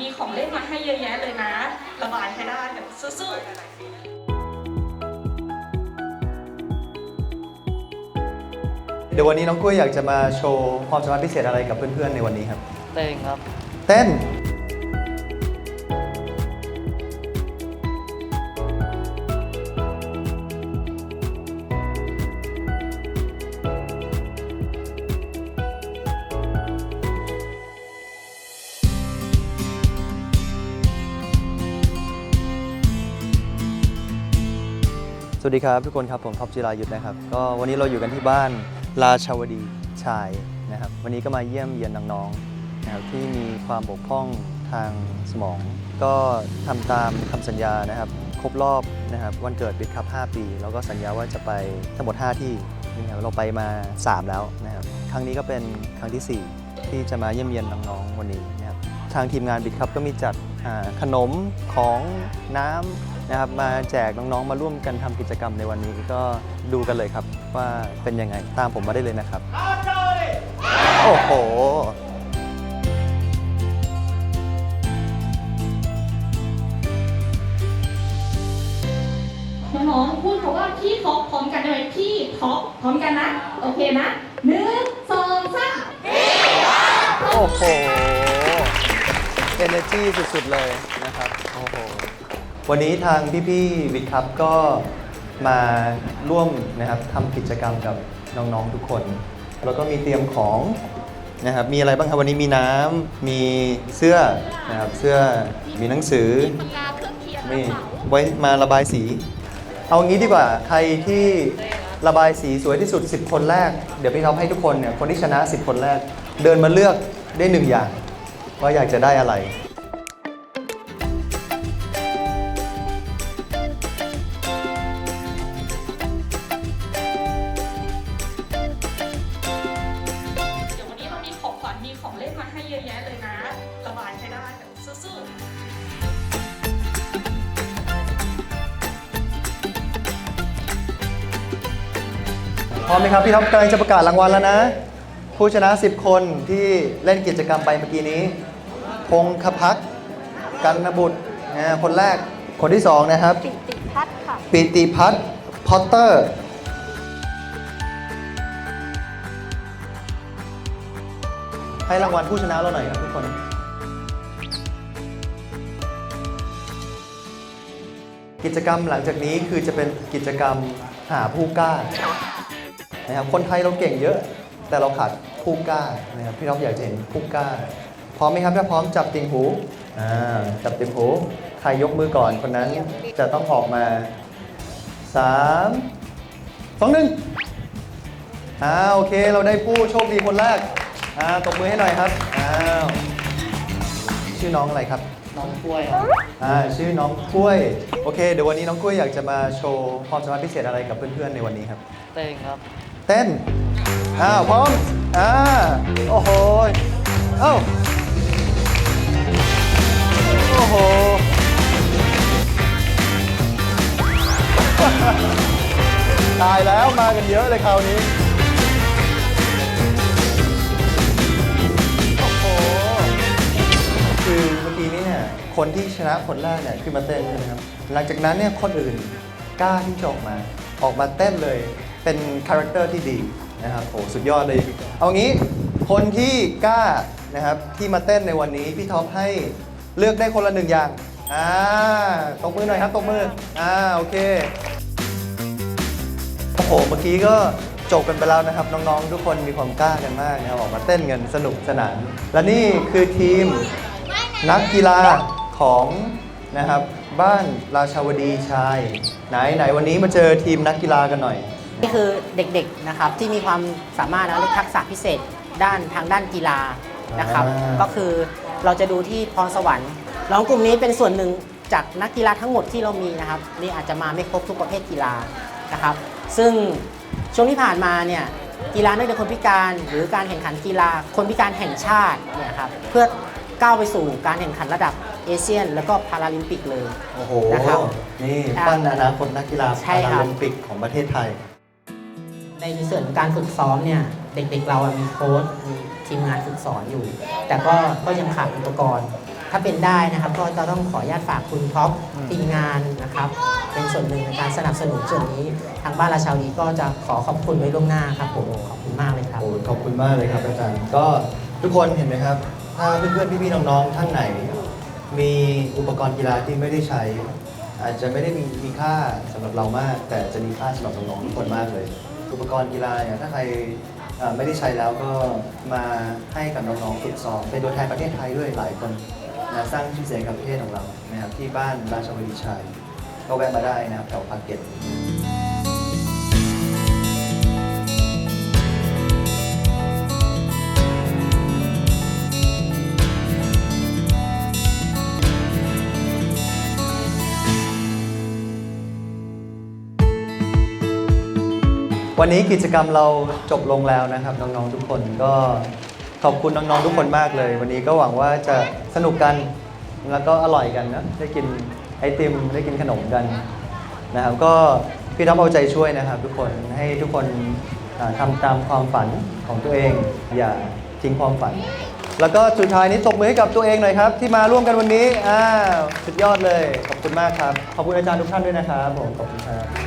มีของเล่นมาให้เยอะแยะเลยนะ ระบายให้ได้แบบสู้ๆเดี๋ยววันนี้น้องกล้วยอยากจะมาโชว์ความสามารถพิเศษอะไรกับเพื่อนๆในวันนี้ครับ เต้นครับ เต้น วัสดีครับทุกคนครับผมท็อปจิรายุทธนะครับก็วันนี้เราอยู่กันที่บ้านราชาวดีชายนะครับ วันนี้ก็มาเยี่ยมเยียนน้องๆนะครับที่มีความบกพร่องทางสมอง ก็ทำตามคำสัญญานะครับ ครบรอบนะครับวันเกิดบิดครับ 5 ปี แล้วก็สัญญาว่าจะไปทั้งหมด 5 ที่นะครับเราไปมา 3 แล้วนะครับครั้งนี้ก็เป็นครั้งทีสี่ 4 ที่จะมาเยี่ยมเยียนน้องๆวันนี้นะครับทางทีมงานบิดครับก็มีจัดขนมของน้ำ นะครับมาแจกน้องๆ มาร่วมกันทำกิจกรรมในวันนี้ก็ดูกันเลยครับว่าเป็นยังไงตามผมมาได้เลยนะครับ โอ้โห น้องๆพูดคำว่าพี่ท็อปพร้อมกันได้ไหมพี่ท็อปพร้อมกันนะ โอเคนะหนึ่งสองสามโอ้โห energy สุดๆเลยนะครับโอ้โห วันนี้ทางพี่ๆวิทย์ครับก็มาร่วมนะครับทำกิจกรรมกับน้องๆทุกคน แล้วก็มีเตรียมของนะครับมีอะไรบ้างครับวันนี้มีน้ำมีเสื้อนะครับเสื้อมีหนังสือปากกาเครื่องเขียนนี่ไว้มาระบายสี เอางี้ดีกว่าใครที่ระบายสีสวยที่สุด 10 คนแรก เดี๋ยวพี่ท็อปให้ทุกคนเนี่ยคนที่ชนะ 10 คนแรก เดินมาเลือกได้หนึ่งอย่างว่าอยากจะได้อะไร พร้อมไหมครับ พี่ท็อปกำลังจะประกาศรางวัลแล้วนะ ผู้ชนะ 10 คนที่เล่นกิจกรรมไปเมื่อกี้นี้ พงคพักกันนบุตรนะคนแรกคนที่ 2 นะครับ ปิติพัฒน์ค่ะ ปิติพัฒน์พอตเตอร์ ให้รางวัลผู้ชนะเราหน่อยครับทุกคน กิจกรรมหลังจากนี้คือจะเป็นกิจกรรมหาผู้กล้า นะครับคนไทยเราเก่งเยอะ แต่เราขาดผู้กล้านะครับพี่ท็อปอยากจะเห็นผู้กล้า พร้อมไหมครับถ้าพร้อมจับติ่งหูอ่าจับติ่งหูใครยกมือก่อนคนนั้นจะต้องออกมาสามสองหนึ่งอ่าโอเค เราได้ผู้โชคดีคนแรกอ่าตบมือให้หน่อยครับอ้าวชื่อน้องอะไรครับ น้องกล้วยครับอ่าชื่อน้องกล้วย โอเค เดี๋ยววันนี้น้องกล้วยอยากจะมาโชว์ความสามารถพิเศษอะไรกับเพื่อนๆในวันนี้ครับ เต้นครับ เต้นอ้าวพร้อมอ่าโอ้โหเอ้าโอ้โหตายแล้วมากันเยอะเลยคราวนี้โอ้โหคือเมื่อกี้นี้เนี่ยคนที่ชนะคนแรกเนี่ยคือมาเต้นใช่ไหมครับหลังจากนั้นเนี่ยคนอื่นกล้าที่จะออกมาออกมาเต้นเลย เป็นคาแรคเตอร์ที่ดีนะครับโอ้สุดยอดเลย เอางี้คนที่กล้านะครับที่มาเต้นในวันนี้พี่ท็อปให้เลือกได้คนละหนึ่งอย่างอ่าตบมือหน่อยครับตบมืออ่าโอเคโอ้โหเมื่อกี้ก็จบกันไปแล้วนะครับ น้องๆ ทุกคนมีความกล้ากันมากนะครับออกมาเต้นกันสนุกสนาน และนี่คือทีมนักกีฬาของนะครับบ้านราชาวดีชาย ไหนไหนวันนี้มาเจอทีมนักกีฬากันหน่อย นี่คือเด็กๆนะครับที่มีความสามารถและทักษะพิเศษด้านทางด้านกีฬานะครับ อ่า ก็คือเราจะดูที่พรสวรรค์น้องกลุ่มนี้เป็นส่วนหนึ่งจากนักกีฬาทั้งหมดที่เรามีนะครับนี่อาจจะมาไม่ครบทุกประเภทกีฬานะครับ ซึ่งช่วงที่ผ่านมาเนี่ยกีฬานักเรียนคนพิการหรือการแข่งขันกีฬาคนพิการแห่งชาติเนี่ยครับเพื่อก้าวไปสู่การแข่งขันระดับเอเชียน แล้วก็พาราลิมปิกเลย โอ้โหนะครับนี่ปั้นอนาคตนักกีฬาใช่พาครัราบ ลิมปิกของประเทศไทย ในส่วนการฝึกซ้อมเนี่ย เด็กๆเราอะมีโค้ชมีทีมงานฝึกสอนอยู่ แต่ก็ก็ยังขาดอุปกรณ์ ถ้าเป็นได้นะครับ ก็จะต้องขออนุญาตฝากคุณท็อปอืมทีมงานนะครับ เป็นส่วนหนึ่งในการสนับสนุนส่วนนี้ ทางบ้านราชาวดีก็จะขอขอบคุณไว้ล่วงหน้าครับผมขอบคุณมากเลยครับ โอ้ขอบคุณมากเลยครับอาจารย์ก็ทุกคนเห็นไหมครับ ถ้าเพื่อนๆพี่ๆน้องๆท่านไหน มีอุปกรณ์กีฬาที่ไม่ได้ใช้ อาจจะไม่ได้มีมีค่าสำหรับเรามาก แต่จะมีค่าสำหรับน้องๆทุกคนมากเลย อุปกรณ์กีฬาเนี่ยถ้าใครเอ่อไม่ได้ใช้แล้วก็มาให้กับน้องๆฝึกซ้อมเป็นตัวแทนประเทศไทยด้วยหลายคนนะสร้างชื่อเสียงกับประเทศของเรานะครับที่บ้านราชวดีชัยก็แวะมาได้นะครับแถวปากเกร็ด วันนี้กิจกรรมเราจบลงแล้วนะครับ น้องๆทุกคนก็ขอบคุณน้องๆทุกคนมากเลย วันนี้ก็หวังว่าจะสนุกกันแล้วก็อร่อยกันนะได้กินไอติมได้กินขนมกันนะครับ ก็พี่ท็อปเอาใจช่วยนะครับ ทุกคนให้ทุกคนอ่าทำตามความฝันของตัวเอง อย่าทิ้งความฝัน แล้วก็สุดท้ายนี้ตบมือให้กับตัวเองหน่อยครับ ที่มาร่วมกันวันนี้อ้าวสุดยอดเลย ขอบคุณมากครับ ขอบคุณอาจารย์ทุกท่านด้วยนะครับผมขอบคุณครับ